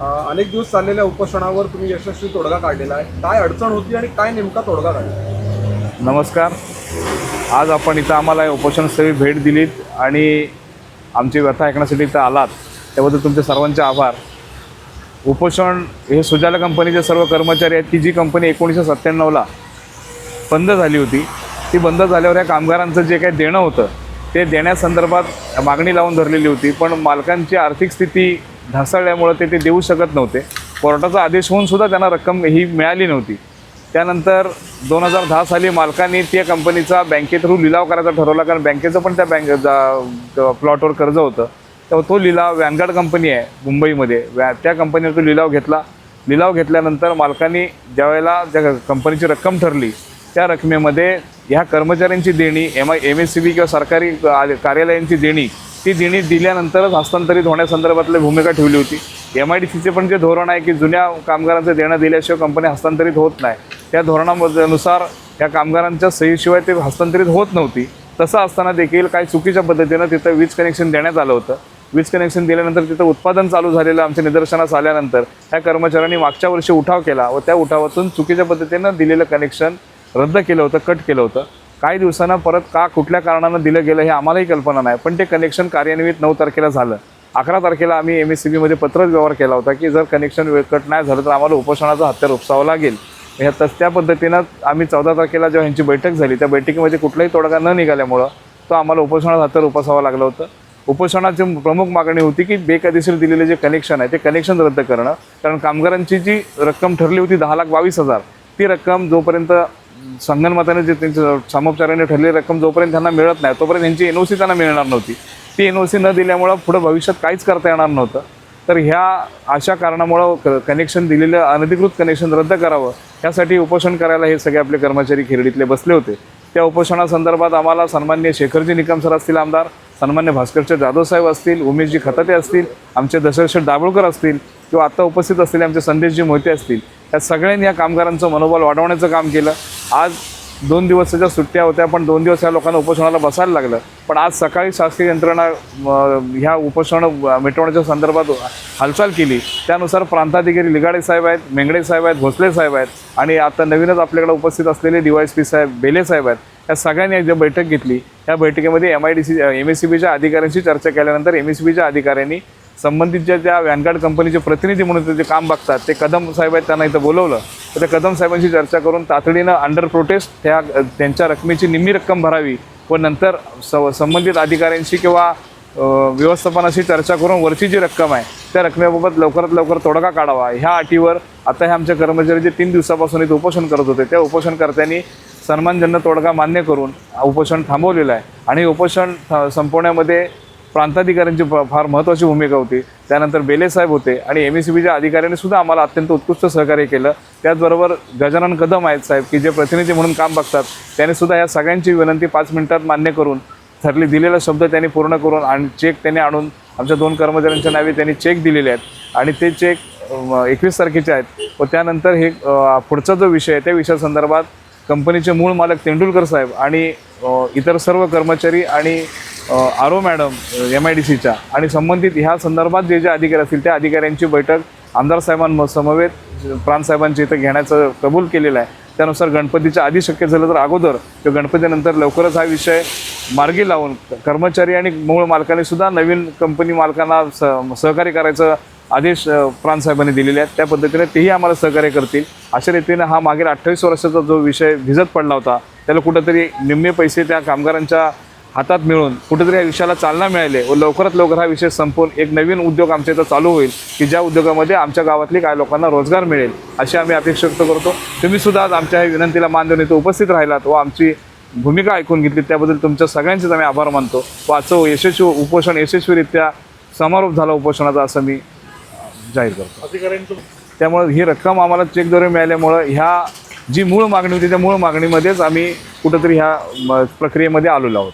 अनेक दिवस चाललेल्या उपोषणावर तुम्ही यशस्वी तोडगा काढलेला आहे. काय अडचण होती आणि काय नेमका तोडगा काढला? नमस्कार. आज आपण इथं आम्हाला या उपोषणस्थळी भेट दिलीत आणि आमची व्यथा ऐकण्यासाठी इथं आलात. त्याबद्दल तुमचे सर्वांचे आभार. उपोषण हे सुजाला कंपनीचे सर्व कर्मचारी आहेत. की जी कंपनी एकोणीसशे सत्त्याण्णवला बंद झाली होती ती बंद झाल्यावर या कामगारांचं जे काही देणं होतं ते देण्यासंदर्भात मागणी लावून धरलेली होती. पण मालकांची आर्थिक स्थिती ढासळल्यामुळं ते ते देऊ शकत नव्हते. कोर्टाचा आदेश होऊन सुद्धा त्यांना रक्कम ही मिळाली नव्हती. त्यानंतर दोन हजार दहा साली मालकांनी त्या कंपनीचा बँके थ्रू लिलाव करायचा ठरवला कारण बँकेचं पण त्या बँक जा- प्लॉटवर कर्ज होतं. तेव्हा तो लिलाव वॅनगार्ड कंपनी आहे मुंबईमध्ये. व्या त्या कंपनीवर तो लिलाव घेतला. लिलाव घेतल्यानंतर मालकांनी ज्यावेळेला ज्या कंपनीची रक्कम ठरली त्या रकमेमध्ये ह्या कर्मचाऱ्यांची देणी M I M S C B किंवा सरकारी कार्यालयांची देणी ती देणी दिल्यानंतरच हस्तांतरित होण्यासंदर्भातली भूमिका ठेवली होती. एम आय डी सीचे पण जे धोरण आहे की जुन्या कामगारांचं देणं दिल्याशिवाय कंपनी हस्तांतरित होत नाही त्या धोरणानुसार या कामगारांच्या सहीशिवाय ते हस्तांतरित होत नव्हती. तसं असताना देखील काही चुकीच्या पद्धतीनं तिथं वीज कनेक्शन देण्यात आलं होतं. वीज कनेक्शन दिल्यानंतर तिथं उत्पादन चालू झालेलं आमच्या निदर्शनास आल्यानंतर त्या कर्मचाऱ्यांनी मागच्या वर्षी उठाव केला व त्या उठावातून चुकीच्या पद्धतीनं दिलेलं कनेक्शन रद्द केलं होतं कट केलं होतं. काही दिवसांना परत का कुठल्या कारणानं दिलं गेलं हे आम्हालाही कल्पना नाही. पण ते कनेक्शन कार्यान्वित नऊ तारखेला झालं. अकरा तारखेला आम्ही एम एस सी बीमध्ये पत्रच व्यवहार केला होता की जर कनेक्शन कट नाही झालं तर आम्हाला उपोषणाचा हत्यार उपसावं लागेल. ह्या तस त्या पद्धतीनं आम्ही चौदा तारखेला जेव्हा ह्यांची बैठक झाली त्या बैठकीमध्ये कुठलाही तोडगा न निघाल्यामुळं तो आम्हाला उपोषणाचा हत्यार उपसावं लागलं होतं. उपोषणाची प्रमुख मागणी होती की बेकायदेशीर दिलेले जे कनेक्शन आहे ते कनेक्शन रद्द करणं. कारण कामगारांची जी रक्कम ठरली होती दहा लाख बावीस हजार ती रक्कम जोपर्यंत संगणमताने जे त्यांचं सामोपचाराने ठरलेली रक्कम जोपर्यंत त्यांना मिळत नाही तोपर्यंत त्यांची एन ओ सी त्यांना मिळणार नव्हती. ती एन ओ सी न दिल्यामुळं पुढं भविष्यात काहीच करता येणार नव्हतं. तर ह्या अशा कारणामुळं क कनेक्शन दिलेलं अनधिकृत कनेक्शन रद्द करावं यासाठी उपोषण करायला हे सगळे आपले कर्मचारी खिरडीतले बसले होते. त्या उपोषणासंदर्भात आम्हाला सन्मान्य शेखरजी निकम सर असतील आमदार सन्मान्य भास्करचे जाधव साहेब असतील उमेशजी खताते असतील आमचे दशरथ दाभोळकर असतील किंवा आत्ता उपस्थित असलेले आमचे संदेशजी मोहिते असतील या सगळ्यांनी या कामगारांचं मनोबल वाढवण्याचं काम केलं. आज दोन दिवसाच्या सुट्ट्या होत्या पण दोन दिवस या लोकांना उपोषणाला बसायला लागलं. पण आज सकाळी शासकीय यंत्रणा ह्या उपोषण मिटवण्याच्या संदर्भात हालचाल केली. त्यानुसार प्रांताधिकारी लिगाडे साहेब आहेत मेंगडे साहेब आहेत भोसले साहेब आहेत आणि आता नवीनच आपल्याकडे उपस्थित असलेले डी वाय एस पी साहेब बेले साहेब आहेत. या सगळ्यांनी एक जी बैठक घेतली. या बैठकीमध्ये M I D C M S C बीच्या अधिकाऱ्यांशी चर्चा केल्यानंतर एम एस सी बीच्या अधिकाऱ्यांनी संबंधित ज्या त्या वॅनगार्ड कंपनीचे प्रतिनिधी म्हणून ते जे काम बघतात ते कदम साहेब आहेत त्यांना इथं बोलवलं. तर त्या कदम साहेबांशी चर्चा करून तातडीनं अंडर प्रोटेस्ट त्या त्यांच्या रकमेची निम्मी रक्कम भरावी व नंतर स संबंधित अधिकाऱ्यांशी किंवा व्यवस्थापनाशी चर्चा करून वरची जी रक्कम आहे त्या रकमेबाबत लवकरात लवकर तोडगा काढावा. ह्या अटीवर आता हे आमच्या कर्मचारी जे तीन दिवसापासून इथे उपोषण करत होते त्या उपोषणकर्त्यांनी सन्मानजन्य तोडगा मान्य करून उपोषण थांबवलेलं आहे. आणि उपोषण थ- संपवण्यामध्ये प्रांताधिकाऱ्यांची फार महत्त्वाची भूमिका होती. त्यानंतर बेले साहेब होते आणि एम एस सी बीच्या अधिकाऱ्यांनी सुद्धा आम्हाला अत्यंत उत्कृष्ट सहकार्य केलं. त्याचबरोबर गजानन कदम आहेत साहेब की जे प्रतिनिधी म्हणून काम बघतात त्यांनी सुद्धा या सगळ्यांची विनंती पाच मिनिटात मान्य करून ठरली दिलेला शब्द त्यांनी पूर्ण करून आणि चेक त्यांनी आणून आमच्या दोन कर्मचाऱ्यांच्या नावे त्यांनी चेक दिलेले आहेत. आणि ते चेक एकवीस तारखेचे आहेत. व त्यानंतर हे पुढचा जो विषय आहे त्या विषयासंदर्भात कंपनीचे मूळ मालक तेंडुलकर साहेब आणि इतर सर्व कर्मचारी आणि R O madam M I D सीच्या आणि संबंधित ह्या संदर्भात जे जे अधिकारी असतील त्या अधिकाऱ्यांची बैठक आमदार साहेबांम समवेत प्राणसाहेबांची इथं घेण्याचं कबूल केलेलं आहे. त्यानुसार गणपतीच्या आधी शक्य झालं तर अगोदर किंवा गणपतीनंतर लवकरच हा विषय मार्गी लावून कर्मचारी आणि मूळ मालकाने सुद्धा नवीन कंपनी मालकांना स सहकार्य करायचं आदेश अ, दिलेले आहेत. त्या पद्धतीने तेही आम्हाला सहकार्य करतील. अशा रीतीने हा मागील अठ्ठावीस वर्षाचा जो विषय भिजत पडला होता त्याला कुठंतरी निम्मे पैसे त्या कामगारांच्या हातात मिळून कुठेतरी या विषयाला चालना मिळाली व लवकरात लवकर हा विषय संपून एक नवीन उद्योग आमच्या इथं चालू होईल की ज्या उद्योगामध्ये आमच्या गावातली काही लोकांना रोजगार मिळेल अशी आम्ही अपेक्षा व्यक्त करतो. तुम्ही सुद्धा आज आमच्या या विनंतीला मान देऊन इथं उपस्थित राहिलात व आमची भूमिका ऐकून घेतली त्याबद्दल तुमच्या सगळ्यांचेच आम्ही आभार मानतो. व आजचं यशस्वी उपोषण यशस्वीरित्या समारोप झाला उपोषणाचा असं मी जाहीर करतो. त्यामुळे ही रक्कम आम्हाला चेकद्वारे मिळाल्यामुळं ह्या जी मूळ मागणी होती त्या मूळ मागणीमध्येच आम्ही कुठंतरी ह्या म, प्रक्रियेमध्ये आलेलो आहोत.